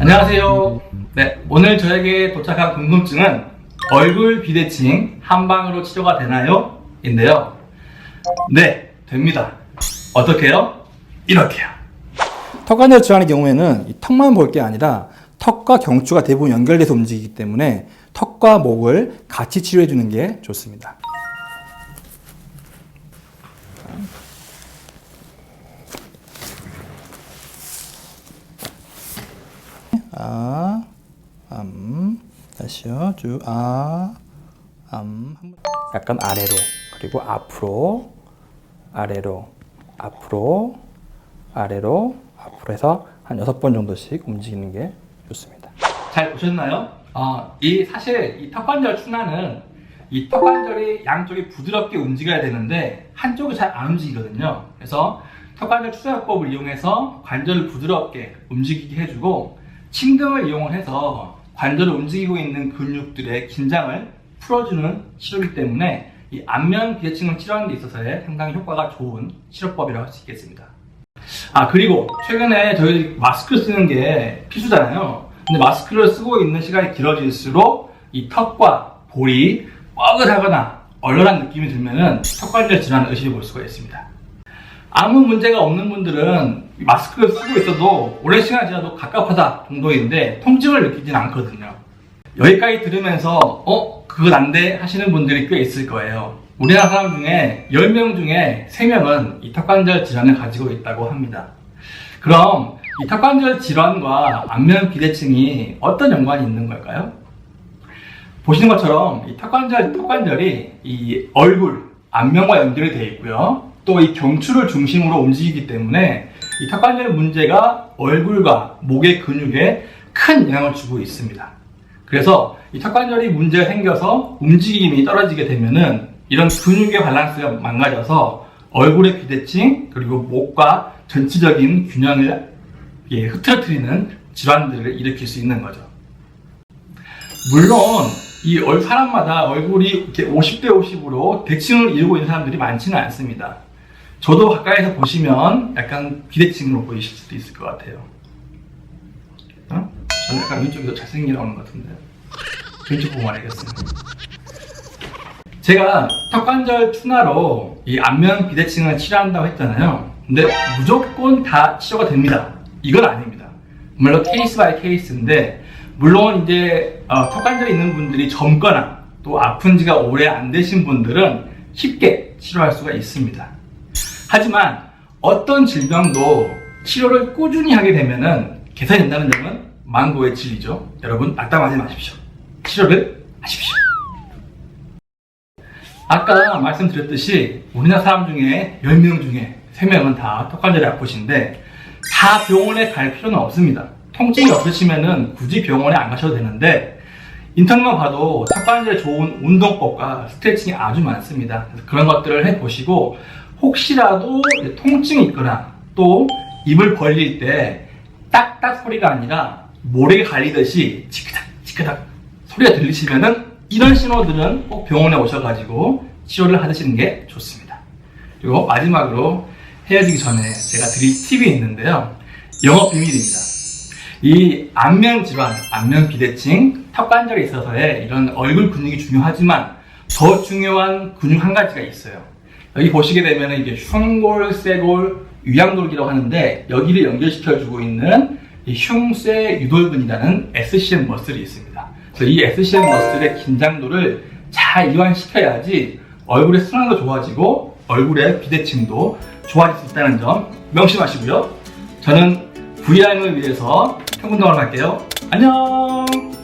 안녕하세요. 네, 오늘 저에게 도착한 궁금증은 얼굴 비대칭 한 방으로 치료가 되나요? 인데요. 네, 됩니다. 어떻게요? 이렇게요. 턱관절 질환의 경우에는 턱만 볼 게 아니라 턱과 경추가 대부분 연결돼서 움직이기 때문에 턱과 목을 같이 치료해 주는 게 좋습니다. 아, 암, 다시요. 쭉, 아, 암. 약간 아래로, 그리고 앞으로, 아래로, 앞으로, 아래로, 앞으로 해서 한 여섯 번 정도씩 움직이는 게 좋습니다. 잘 보셨나요? 어, 이 사실 이 턱관절 순환은 이 턱관절이 양쪽이 부드럽게 움직여야 되는데 한쪽이 잘 안 움직이거든요. 그래서 턱관절 추사요법을 이용해서 관절을 부드럽게 움직이게 해주고 침등을 이용해서 관절을 움직이고 있는 근육들의 긴장을 풀어주는 치료이기 때문에 이 안면 비대칭을 치료하는 데 있어서의 상당히 효과가 좋은 치료법이라고 할 수 있겠습니다. 아 그리고 최근에 저희 마스크 쓰는 게 필수잖아요. 근데 마스크를 쓰고 있는 시간이 길어질수록 이 턱과 볼이 뻐근하거나 얼얼한 느낌이 들면은 턱관절 질환을 의심해 볼 수가 있습니다. 아무 문제가 없는 분들은 이 마스크를 쓰고 있어도 오랜 시간 지나도 갑갑하다 정도인데 통증을 느끼진 않거든요. 여기까지 들으면서 어? 그건 안 돼? 하시는 분들이 꽤 있을 거예요. 우리나라 사람 중에 10명 중에 3명은 이 턱관절 질환을 가지고 있다고 합니다. 그럼 이 턱관절 질환과 안면 비대칭이 어떤 연관이 있는 걸까요? 보시는 것처럼 이 턱관절, 턱관절이 이 얼굴, 안면과 연결이 되어 있고요. 또 이 경추를 중심으로 움직이기 때문에 이 턱관절 문제가 얼굴과 목의 근육에 큰 영향을 주고 있습니다. 그래서 이 턱관절이 문제가 생겨서 움직임이 떨어지게 되면은 이런 근육의 밸런스가 망가져서 얼굴의 비대칭 그리고 목과 전체적인 균형을 예, 흐트러뜨리는 질환들을 일으킬 수 있는 거죠. 물론 이 얼- 사람마다 얼굴이 이렇게 50대 50으로 대칭을 이루고 있는 사람들이 많지는 않습니다. 저도 가까이서 보시면 약간 비대칭으로 보이실 수도 있을 것 같아요. 어? 저는 약간 왼쪽이 더 잘생겨 나오는 것 같은데. 왼쪽 보고 말하겠어요. 제가 턱관절 추나로 이 안면 비대칭을 치료한다고 했잖아요. 근데 무조건 다 치료가 됩니다. 이건 아닙니다. 물론 케이스 바이 케이스인데 물론 이제 어, 턱관절이 있는 분들이 젊거나 또 아픈 지가 오래 안 되신 분들은 쉽게 치료할 수가 있습니다. 하지만 어떤 질병도 치료를 꾸준히 하게 되면은 개선이 된다는 점은 망고의 진리죠. 여러분 낙담하지 마십시오. 치료를 하십시오. 아까 말씀드렸듯이 우리나라 사람 중에 10명 중에 3명은 다 턱관절이 아프신데 다 병원에 갈 필요는 없습니다. 통증이 없으시면은 굳이 병원에 안 가셔도 되는데 인터넷만 봐도 턱관절에 좋은 운동법과 스트레칭이 아주 많습니다. 그래서 그런 것들을 해보시고 혹시라도 통증이 있거나 또 입을 벌릴 때 딱딱 소리가 아니라 모래가 갈리듯이 지그닥 지그닥 소리가 들리시면은 이런 신호들은 꼭 병원에 오셔가지고 치료를 하시는 게 좋습니다. 그리고 마지막으로 헤어지기 전에 제가 드릴 팁이 있는데요. 영업 비밀입니다. 이 안면 질환, 안면 비대칭, 턱 관절에 있어서의 이런 얼굴 근육이 중요하지만 더 중요한 근육 한 가지가 있어요. 여기 보시게 되면 이게 흉골, 쇄골, 유양돌기라고 하는데 여기를 연결시켜주고 있는 이 흉쇄 유돌근이라는 SCM 머슬이 있습니다. 그래서 이 SCM 머슬의 긴장도를 잘 이완시켜야지 얼굴의 순환도 좋아지고 얼굴의 비대칭도 좋아질 수 있다는 점 명심하시고요. 저는 VR을 위해서 평운동을 할게요. 안녕!